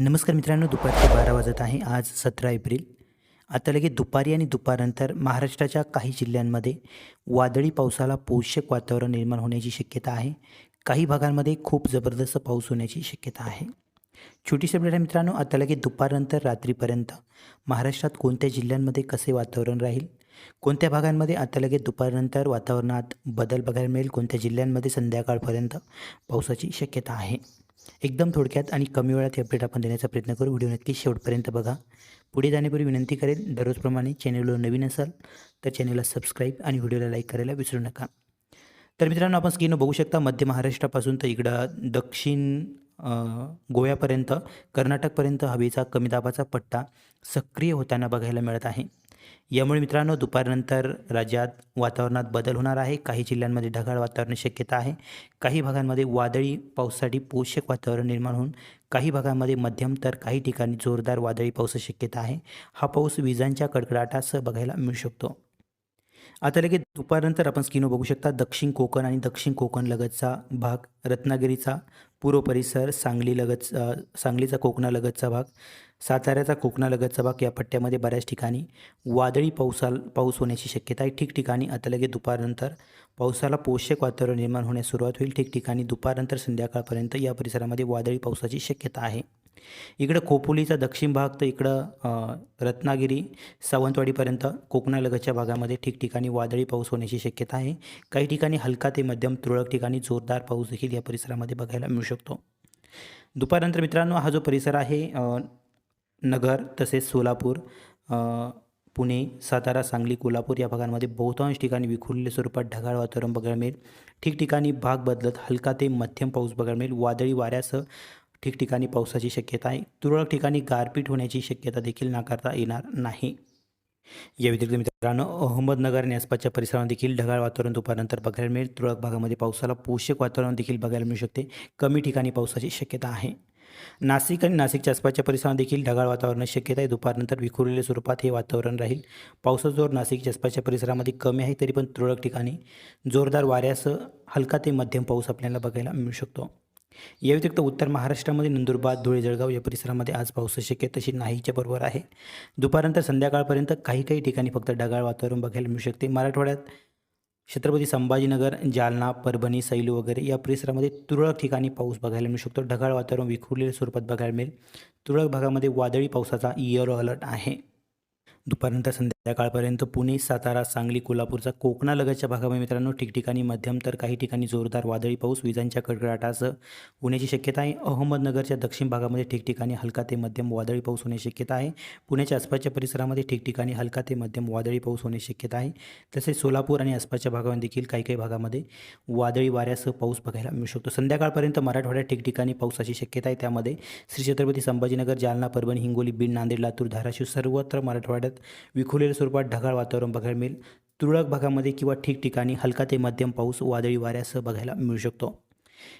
नमस्कार मित्रांनो दुपारचे बारा वाजत आहे. आज सतरा एप्रिल. आता लगेच दुपारी आणि दुपारनंतर महाराष्ट्राच्या काही जिल्ह्यांमध्ये वादळी पावसाला पोषक वातावरण निर्माण होण्याची शक्यता आहे. काही भागांमध्ये खूप जबरदस्त पाऊस होण्याची शक्यता आहे. छोटीशी अपडेट आहे मित्रांनो आता लगेच दुपारनंतर रात्रीपर्यंत. महाराष्ट्रात कोणत्या जिल्ह्यांमध्ये कसे वातावरण राहील? कोणत्या भागांमध्ये आता लगेच दुपारनंतर वातावरणात बदल बघायला मिळेल? कोणत्या जिल्ह्यांमध्ये संध्याकाळपर्यंत पावसाची शक्यता आहे? एकदम थोडक्यात आणि कमी वेळात हे अपडेट आपण देण्याचा प्रयत्न करू. व्हिडिओ नक्की शेवटपर्यंत बघा. पुढे जाण्यापूर्वी विनंती करेल दररोजप्रमाणे चॅनेलवर नवीन असाल तर चॅनलला सबस्क्राईब आणि व्हिडिओला लाईक करायला विसरू नका. तर मित्रांनो आपण स्क्रीनवर बघू शकता मध्य महाराष्ट्रापासून तर इकडं दक्षिण गोव्यापर्यंत कर्नाटकपर्यंत हवेचा कमी दाबाचा पट्टा सक्रिय होताना बघायला मिळत आहे. यामुळे मित्रांनो दुपारनंतर राज्यात वातावरणात बदल होणार आहे. काही जिल्ह्यांमध्ये ढगाळ वातावरण शक्यता आहे. काही भागांमध्ये वादळी पावसासाठी पोषक वातावरण निर्माण होऊन काही भागांमध्ये मध्यम तर काही ठिकाणी जोरदार वादळी पावसाची शक्यता आहे. हा पाऊस विजांच्या कडकडाटासह बघायला मिळू शकतो. आता लगेच दुपारनंतर आपण स्किनो बघू शकता दक्षिण कोकण आणि दक्षिण कोकण लगतचा भाग रत्नागिरीचा पूर्व परिसर सांगली लगत सांगलीचा कोकणालगतचा भाग साताऱ्याचा कोकणालगतचा भाग या पट्ट्यामध्ये बऱ्याच ठिकाणी वादळी पावसाल पाऊस होण्याची शक्यता आहे. ठिकठिकाणी आता लगेच दुपारनंतर पावसाला पोषक वातावरण निर्माण होण्यास सुरुवात होईल. ठिकठिकाणी दुपारनंतर संध्याकाळपर्यंत या परिसरामध्ये वादळी पावसाची शक्यता आहे. इकडं खोपोलीचा दक्षिण भाग तर इकडं रत्नागिरी सावंतवाडीपर्यंत कोकणालगतच्या भागामध्ये ठिकठिकाणी वादळी पाऊस होण्याची शक्यता आहे. काही ठिकाणी हलका ते मध्यम तुरळक ठिकाणी जोरदार पाऊस देखील या परिसरामध्ये बघायला मिळू शकतो. दुपारनंतर मित्रांनो हा जो परिसर आहे नगर तसेच सोलापूर पुणे सातारा सांगली कोल्हापूर या भागांमध्ये बहुतांश ठिकाणी विखुरलेल्या स्वरूपात ढगाळ वातावरण बघायला मिळेल. ठिकठिकाणी भाग बदलत हलका ते मध्यम पाऊस बघायला मिळेल. वादळी वाऱ्यासह ठिकठिकाणी पावसाची शक्यता आहे. तुरळक ठिकाणी गारपीट होण्याची शक्यता देखील नाकारता येणार नाही. या व्यतिरिक्त मित्रांनो अहमदनगर आणि आसपासच्या परिसरामध्ये देखील ढगाळ वातावरण दुपारनंतर बघायला मिळेल. तुरळक भागामध्ये पावसाला पोषक वातावरण देखील बघायला मिळू शकते. कमी ठिकाणी पावसाची शक्यता आहे. नाशिक आणि नाशिकच्या आसपासच्या परिसरात देखील ढगाळ वातावरणाची शक्यता आहे. दुपारनंतर विखुरलेल्या स्वरूपात हे वातावरण राहील. पावसाचा जोर नाशिकच्या आसपासच्या परिसरामध्ये कमी आहे तरी पण तुरळक ठिकाणी जोरदार वाऱ्यासह हलका ते मध्यम पाऊस आपल्याला बघायला मिळू शकतो. या व्यतिरिक्त उत्तर महाराष्ट्रामध्ये नंदुरबार धुळे जळगाव या परिसरामध्ये आज पावसाची शक्यता तशी नाहीच्या बरोबर आहे. दुपारनंतर संध्याकाळपर्यंत काही काही ठिकाणी फक्त ढगाळ वातावरण बघायला मिळू शकते. मराठवाड्यात छत्रपती संभाजीनगर जालना परभणी सैलू वगैरे या परिसरामध्ये तुरळक ठिकाणी पाऊस बघायला मिळू शकतो. ढगाळ वातावरण विखुरलेल्या स्वरूपात बघायला मिळेल. तुरळक भागामध्ये वादळी पावसाचा इयर अलर्ट आहे. दुपारनंतर संध्याकाळपर्यंत पुणे सातारा सांगली कोल्हापूरचा कोकणालगतच्या भागामध्ये मित्रांनो ठिकठिकाणी मध्यम तर काही ठिकाणी जोरदार वादळी पाऊस विजांच्या कडकडाटासह होण्याची शक्यता आहे. अहमदनगरच्या दक्षिण भागामध्ये ठिकठिकाणी हलका ते मध्यम वादळी पाऊस होण्याची शक्यता आहे. पुण्याच्या आसपासच्या परिसरामध्ये ठिकठिकाणी हलका ते मध्यम वादळी पाऊस होण्याची शक्यता आहे. तसेच सोलापूर आणि आसपासच्या भागामध्ये देखील काही काही भागामध्ये वादळी वाऱ्यासह पाऊस बघायला मिळू शकतो. संध्याकाळपर्यंत मराठवाड्यात ठिकठिकाणी पावसाची शक्यता आहे. त्यामध्ये श्री छत्रपती संभाजीनगर जालना परभणी हिंगोली बीड नांदेड लातूर धाराशिव सर्वत्र मराठवाड्यात विखुरलेल्या स्वरूपात ढगाळ वातावरण बघायला मिळेल. तुरळक भागामध्ये किंवा ठिकठिकाणी हलका ते मध्यम पाऊस वादळी वाऱ्यासह बघायला मिळू शकतो.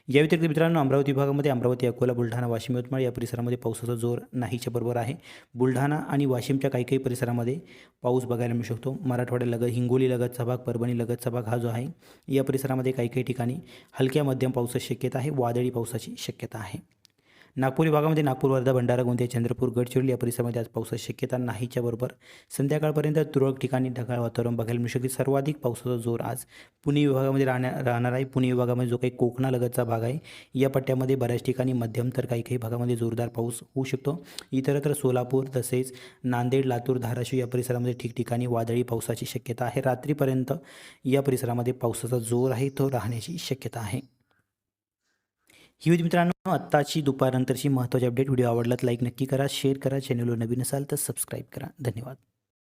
या व्यतिरिक्त मित्रांनो अमरावती विभागामध्ये अमरावती अकोला बुलढाणा वाशिम यवतमाळ या परिसरामध्ये पावसाचा जोर नाहीच्या बरोबर आहे. बुलढाणा आणि वाशिमच्या काही काही परिसरामध्ये पाऊस बघायला मिळू शकतो. मराठवाड्यालगत हिंगोली लगतचा भाग परभणी लगतचा भाग हा जो आहे या परिसरामध्ये काही काही ठिकाणी हलक्या मध्यम पावसाची शक्यता आहे वादळी पावसाची शक्यता आहे. नागपूर विभागामध्ये नागपूर वर्धा भंडारा गोंदिया चंद्रपूर गडचिरोली या परिसरामध्ये आज पावसाची शक्यता नाहीच्या बरोबर. संध्याकाळपर्यंत तुरळक ठिकाणी ढगाळ वातावरण बघायला मिळू शकेल. सर्वाधिक पावसाचा जोर आज पुणे विभागामध्ये राहण्या राहणार आहे. पुणे विभागामध्ये जो काही कोकणालगतचा भाग आहे या पट्ट्यामध्ये बऱ्याच ठिकाणी मध्यम तर काही काही भागामध्ये जोरदार पाऊस होऊ शकतो. इतरत्र सोलापूर तसेच नांदेड लातूर धाराशिव या परिसरामध्ये ठिकठिकाणी वादळी पावसाची शक्यता आहे. रात्रीपर्यंत या परिसरामध्ये पावसाचा जोर आहे. तो राहण्याची शक्यता आहे. ही होती मित्रांनो आत्ताची दुपारनंतरची महत्त्वाची अपडेट व्हिडिओ आवडला तर लाईक नक्की करा शेअर करा. चॅनलवर नवीन असाल तर सबस्क्राईब करा. धन्यवाद.